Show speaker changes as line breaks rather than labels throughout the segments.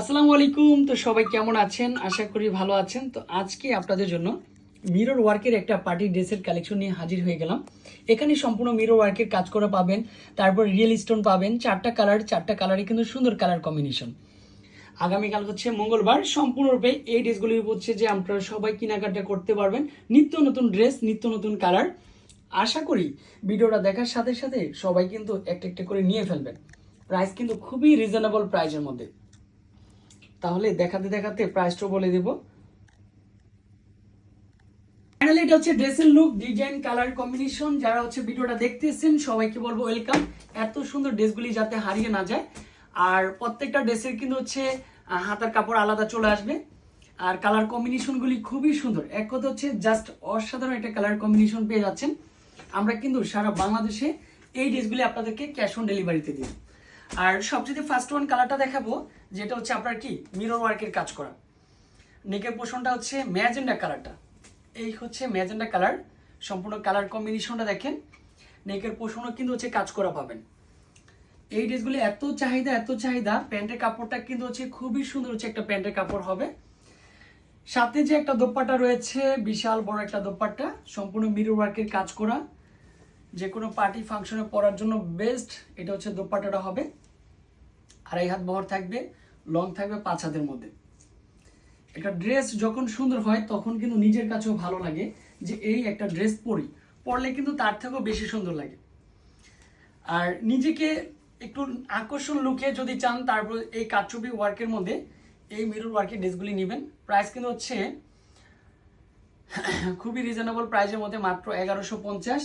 আসসালামু আলাইকুম। তো সবাই কেমন আছেন? আশা করি ভালো আছেন। তো আজকে আপনাদের জন্য মিরর ওয়ার্কের একটা পার্টি ড্রেসের কালেকশন নিয়ে হাজির হয়ে গেলাম। এখানে সম্পূর্ণ মিরর ওয়ার্কের কাজ করা পাবেন, তারপর রিয়েল স্টোন পাবেন, চারটা কালার চারটা কালারই কিন্তু সুন্দর কালার কম্বিনেশন আগামীকাল হচ্ছে মঙ্গলবার, সম্পূর্ণরূপে এই ড্রেসগুলি হচ্ছে যে আপনারা সবাই কেনাকাটা করতে পারবেন। নিত্য নতুন ড্রেস নিত্য নতুন কালার আশা করি ভিডিওটা দেখার সাথে সাথে সবাই কিন্তু একটা একটা করে নিয়ে ফেলবেন। প্রাইস কিন্তু খুবই রিজনেবল প্রাইসের মধ্যে। তাহলে দেখাতে দেখাতে প্রাইসটা বলে দেব। ফাইনালি এটা হচ্ছে ড্রেসের লুক ডিজাইন কালার কম্বিনেশন যারা হচ্ছে ভিডিওটা দেখতেছেন, সবাইকে বলব ওয়েলকাম এত সুন্দর ড্রেসগুলি যাতে হারিয়ে না যায়। আর প্রত্যেকটা ড্রেসের কিন্তু হচ্ছে হাতার কাপড় আলাদা চলে আসবে। আর কালার কম্বিনেশনগুলি খুবই সুন্দর। এক কথা হচ্ছে জাস্ট অসাধারণ একটা কালার কম্বিনেশন পেয়ে যাচ্ছেন। আমরা কিন্তু সারা বাংলাদেশে এই ড্রেসগুলি আপনাদেরকে ক্যাশ অন ডেলিভারিতে দিই। আর সবচেয়ে ফার্স্ট ওয়ান কালারটা দেখাবো, যেটা হচ্ছে আপনার কি? মিরর ওয়ার্কের কাজ করা। নেকের পোষণটা হচ্ছে ম্যাজেন্ডা কালারটা এই হচ্ছে ম্যাজেন্ডা কালার সম্পূর্ণ কালার কম্বিনেশনটা দেখেন। নেকের পোষণও কিন্তু হচ্ছে কাজ করা পাবেন। এই ড্রেসগুলি এত চাহিদা এত চাহিদা, প্যান্টের কাপড়টা কিন্তু হচ্ছে খুবই সুন্দর হচ্ছে একটা প্যান্টের কাপড় হবে। সাথে যে একটা দোপাট্টা রয়েছে, বিশাল বড় একটা দোপাট্টা, সম্পূর্ণ মিরর ওয়ার্কের কাজ করা। যে কোনো পার্টি ফাংশনে পরার জন্য বেস্ট এটা হচ্ছে দোপাট্টাটা হবে। আড়াই হাত বহর থাকবে লং থাকবে পাঁচ হাতের মধ্যে। একটা ড্রেস যখন সুন্দর হয়, তখন কিন্তু নিজের কাছেও ভালো লাগে যে এই একটা ড্রেস পরি। পরলে কিন্তু তার থেকেও বেশি সুন্দর লাগে। আর নিজেকে একটু আকর্ষণ লুকে যদি চান, তারপর এই কারচুপি ওয়ার্কের মধ্যে এই মিরর ওয়ার্কের ড্রেসগুলি নেবেন। প্রাইস কিন্তু হচ্ছে খুবই রিজনেবল প্রাইসের মধ্যে মাত্র এগারোশো পঞ্চাশ।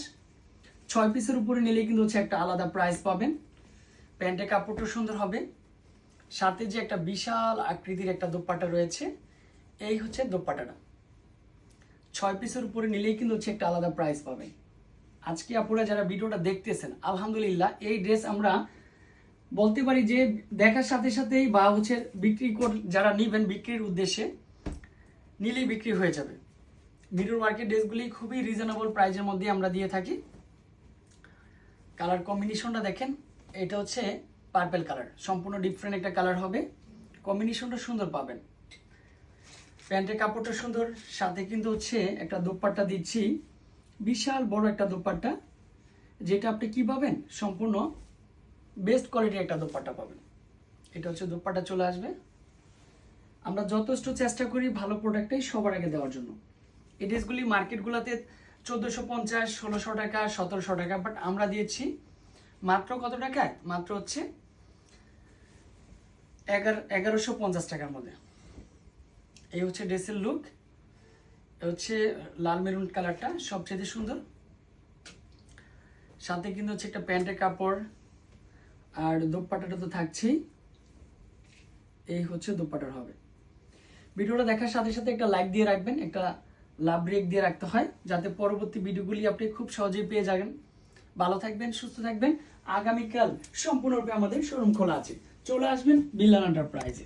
ছয় পিসের উপরে নিলে কিন্তু হচ্ছে একটা আলাদা প্রাইস পাবেন। প্যান্টের কাপড়টা সুন্দর হবে। সাথে যে একটা বিশাল আকৃতির একটা দোপাট্টা রয়েছে, এই হচ্ছে দোপাট্টাটা। ছয় পিসের উপরে নিলেই কিন্তু হচ্ছে একটা আলাদা প্রাইস পাবেন। আজকে আপুরা যারা ভিডিওটা দেখতেছেন, আলহামদুলিল্লাহ এই ড্রেস আমরা বলতে পারি যে দেখার সাথে সাথেই বা হচ্ছে বিক্রি কর, যারা নিবেন বিক্রির উদ্দেশ্যে নিলেই বিক্রি হয়ে যাবে। মিরর মার্কেট ড্রেসগুলি খুবই রিজনেবল প্রাইসের মধ্যে আমরা দিয়ে থাকি। কালার কম্বিনেশনটা দেখেন। এটা হচ্ছে পার্পেল কালার সম্পূর্ণ ডিফারেন্ট একটা কালার হবে। কম্বিনেশনটা সুন্দর পাবেন। প্যান্টের কাপড়টা সুন্দর, সাথে কিন্তু হচ্ছে একটা দোপাট্টা দিচ্ছি। বিশাল বড় একটা দোপাট্টা, যেটা আপনি কি পাবেন? সম্পূর্ণ বেস্ট কোয়ালিটির একটা দোপাট্টা পাবেন। এটা হচ্ছে দোপাট্টা চলে আসবে। আমরা যথেষ্ট চেষ্টা করি ভালো প্রোডাক্টটাই সবার আগে দেওয়ার জন্য। এই ড্রেসগুলি মার্কেটগুলোতে চোদ্দোশো পঞ্চাশ, ষোলোশো টাকা, সতেরোশো টাকা বাট আমরা দিয়েছি মাত্র কত টাকায় মাত্র হচ্ছে এগারো এগারোশো পঞ্চাশ টাকার মধ্যে। এই হচ্ছে ড্রেসের লুক হচ্ছে লাল মেরুন কালারটা, সবচেয়ে সুন্দর। সাথে কিন্তু হচ্ছে একটা প্যান্টের কাপড়, আর দোপাট্টাটা তো থাকছেই। এই হচ্ছে দোপাট্টার হবে। ভিডিওটা দেখার সাথে সাথে একটা লাইক দিয়ে রাখবেন, একটা লাভ ব্রেক দিয়ে রাখতে হয়, যাতে পরবর্তী ভিডিওগুলি আপনি খুব সহজেই পেয়ে যাবেন। ভালো থাকবেন সুস্থ থাকবেন। আগামীকাল সম্পূর্ণরূপে আমাদের শোরুম খোলা আছে। চলে আসবেন বিল্লাল এন্টারপ্রাইজে